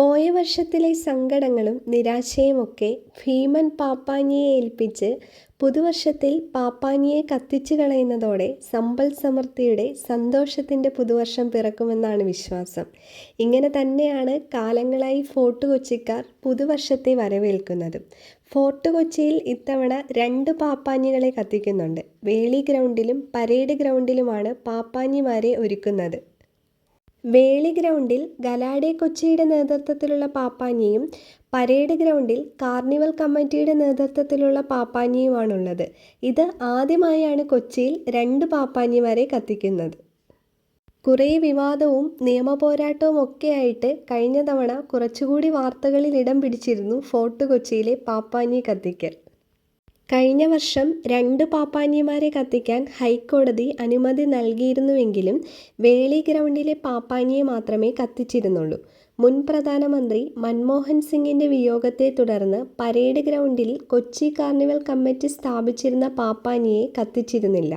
പോയ വർഷത്തിലെ സങ്കടങ്ങളും നിരാശയുമൊക്കെ ഭീമൻ പാപ്പാഞ്ഞിയെ ഏൽപ്പിച്ച് പുതുവർഷത്തിൽ പാപ്പാഞ്ഞിയെ കത്തിച്ചു കളയുന്നതോടെ സമ്പൽ സമൃദ്ധിയുടെ സന്തോഷത്തിന്റെ പുതുവർഷം പിറക്കുമെന്നാണ് വിശ്വാസം. ഇങ്ങനെ തന്നെയാണ് കാലങ്ങളായി ഫോർട്ട് കൊച്ചിക്കാർ പുതുവർഷത്തെ വരവേൽക്കുന്നത്. ഫോർട്ട് കൊച്ചിയിൽ ഇത്തവണ രണ്ട് പാപ്പാഞ്ഞികളെ കത്തിക്കുന്നുണ്ട്. വേളി ഗ്രൗണ്ടിലും പരേഡ് ഗ്രൗണ്ടിലുമാണ് പാപ്പാഞ്ഞിമാരെ ഒരുക്കുന്നത്. വേളി ഗ്രൗണ്ടിൽ ഗലാഡെ കൊച്ചിയുടെ നേതൃത്വത്തിലുള്ള പാപ്പാഞ്ഞിയും പരേഡ് ഗ്രൗണ്ടിൽ കാർണിവൽ കമ്മിറ്റിയുടെ നേതൃത്വത്തിലുള്ള പാപ്പാഞ്ഞിയുമാണുള്ളത്. ഇത് ആദ്യമായാണ് കൊച്ചിയിൽ രണ്ട് പാപ്പാഞ്ഞിമാരെ കത്തിക്കുന്നത്. കുറേ വിവാദവും നിയമപോരാട്ടവും ഒക്കെയായിട്ട് കഴിഞ്ഞ തവണ കുറച്ചുകൂടി വാർത്തകളിൽ ഇടം പിടിച്ചിരുന്നു ഫോർട്ട് കൊച്ചിയിലെ പാപ്പാഞ്ഞി കത്തിക്കൽ. കഴിഞ്ഞ വർഷം രണ്ട് പാപ്പാനിയമാരെ കത്തിക്കാൻ ഹൈക്കോടതി അനുമതി നൽകിയിരുന്നുവെങ്കിലും വേളി ഗ്രൗണ്ടിലെ പാപ്പാനിയെ മാത്രമേ കത്തിച്ചിരുന്നുള്ളൂ. മുൻ പ്രധാനമന്ത്രി മൻമോഹൻ സിംഗിന്റെ വിയോഗത്തെ തുടർന്ന് പരേഡ് ഗ്രൗണ്ടിൽ കൊച്ചി കാർണിവൽ കമ്മിറ്റി സ്ഥാപിച്ചിരുന്ന പാപ്പാനിയെ കത്തിച്ചിരുന്നില്ല.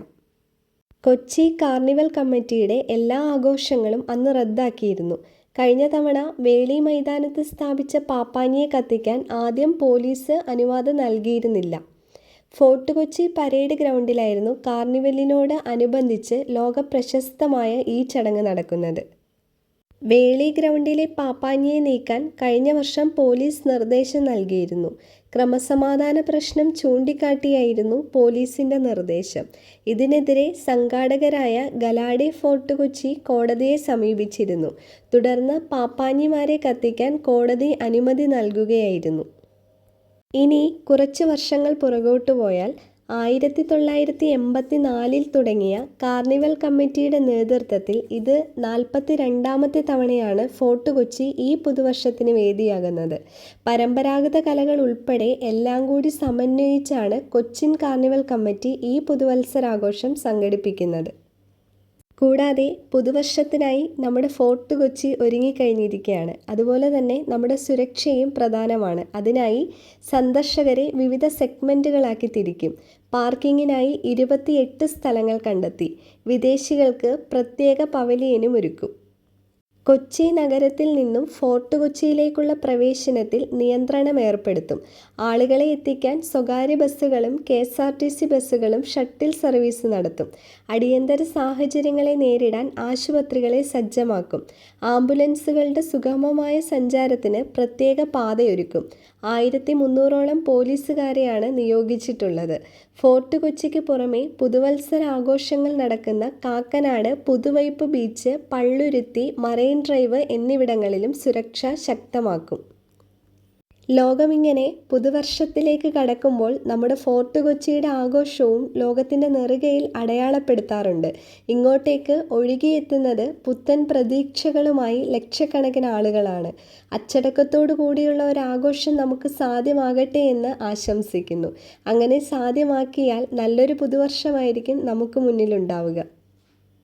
കൊച്ചി കാർണിവൽ കമ്മിറ്റിയുടെ എല്ലാ ആഘോഷങ്ങളും അന്ന് റദ്ദാക്കിയിരുന്നു. കഴിഞ്ഞ തവണ വേളി മൈതാനത്ത് സ്ഥാപിച്ച പാപ്പാനിയെ കത്തിക്കാൻ ആദ്യം പോലീസ് അനുവാദം നൽകിയിരുന്നില്ല. ഫോർട്ട് കൊച്ചി പരേഡ് ഗ്രൗണ്ടിലായിരുന്നു കാർണിവലിനോട് അനുബന്ധിച്ച് ലോക പ്രശസ്തമായ ഈ ചടങ്ങ് നടക്കുന്നത്. വേളി ഗ്രൗണ്ടിലെ പാപ്പാഞ്ഞിയെ നീക്കാൻ കഴിഞ്ഞ വർഷം പോലീസ് നിർദ്ദേശം നൽകിയിരുന്നു. ക്രമസമാധാന പ്രശ്നം ചൂണ്ടിക്കാട്ടിയായിരുന്നു പോലീസിന്റെ നിർദ്ദേശം. ഇതിനെതിരെ സംഘാടകരായ ഗലാഡെ ഫോർട്ട് കൊച്ചി കോടതിയെ സമീപിച്ചിരുന്നു. തുടർന്ന് പാപ്പാഞ്ഞിമാരെ കത്തിക്കാൻ കോടതി അനുമതി നൽകുകയായിരുന്നു. ഇനി കുറച്ച് വർഷങ്ങൾ പുറകോട്ട് പോയാൽ ആയിരത്തി തൊള്ളായിരത്തി എൺപത്തി നാലിൽ തുടങ്ങിയ കാർണിവൽ കമ്മിറ്റിയുടെ നേതൃത്വത്തിൽ ഇത് നാൽപ്പത്തി രണ്ടാമത്തെ തവണയാണ് ഫോർട്ട് കൊച്ചി ഈ പുതുവർഷത്തിന് വേദിയാകുന്നത്. പരമ്പരാഗത കലകൾ ഉൾപ്പെടെ എല്ലാം കൂടി സമന്വയിച്ചാണ് കൊച്ചിൻ കാർണിവൽ കമ്മിറ്റി ഈ പുതുവത്സരാഘോഷം സംഘടിപ്പിക്കുന്നത്. കൂടാതെ പുതുവർഷത്തിനായി നമ്മുടെ ഫോർട്ട് കൊച്ചി ഒരുങ്ങിക്കഴിഞ്ഞിരിക്കുകയാണ് അതുപോലെ തന്നെ നമ്മുടെ സുരക്ഷയും പ്രധാനമാണ്. അതിനായി സന്ദർശകരെ വിവിധ സെഗ്മെന്റുകളാക്കി തിരിക്കും. പാർക്കിങ്ങിനായി ഇരുപത്തിയെട്ട് സ്ഥലങ്ങൾ കണ്ടെത്തി. വിദേശികൾക്ക് പ്രത്യേക പവലിയനും ഒരുക്കും. കൊച്ചി നഗരത്തിൽ നിന്നും ഫോർട്ട് കൊച്ചിയിലേക്കുള്ള പ്രവേശനത്തിൽ നിയന്ത്രണം ഏർപ്പെടുത്തും ആളുകളെ എത്തിക്കാൻ സ്വകാര്യ ബസ്സുകളും K S R T C ബസ്സുകളും ഷട്ടിൽ സർവീസ് നടത്തും. അടിയന്തര സാഹചര്യങ്ങളെ നേരിടാൻ ആശുപത്രികളെ സജ്ജമാക്കും. ആംബുലൻസുകളുടെ സുഗമമായ സഞ്ചാരത്തിന് പ്രത്യേക പാതയൊരുക്കും. ആയിരത്തി മുന്നൂറോളം പോലീസുകാരെയാണ് നിയോഗിച്ചിട്ടുള്ളത്. ഫോർട്ട് കൊച്ചിക്ക് പുറമെ പുതുവത്സര ആഘോഷങ്ങൾ നടക്കുന്ന Kakkanad Puthuvype beach Palluruthy marine drive എന്നിവിടങ്ങളിലും സുരക്ഷ ശക്തമാക്കും. ലോകമിങ്ങനെ പുതുവർഷത്തിലേക്ക് കടക്കുമ്പോൾ നമ്മുടെ ഫോർട്ട് കൊച്ചിയുടെ ആഘോഷവും ലോകത്തിന്റെ നെറുകയിൽ അടയാളപ്പെടുത്താറുണ്ട്. ഇങ്ങോട്ടേക്ക് ഒഴുകിയെത്തുന്നത് പുത്തൻ പ്രതീക്ഷകളുമായി ലക്ഷക്കണക്കിന് ആളുകളാണ്. അച്ചടക്കത്തോടു കൂടിയുള്ള ഒരു ഒരാഘോഷം നമുക്ക് സാധ്യമാകട്ടെ എന്ന് ആശംസിക്കുന്നു. അങ്ങനെ സാധ്യമാക്കിയാൽ നല്ലൊരു പുതുവർഷമായിരിക്കും നമുക്ക് മുന്നിലുണ്ടാവുക.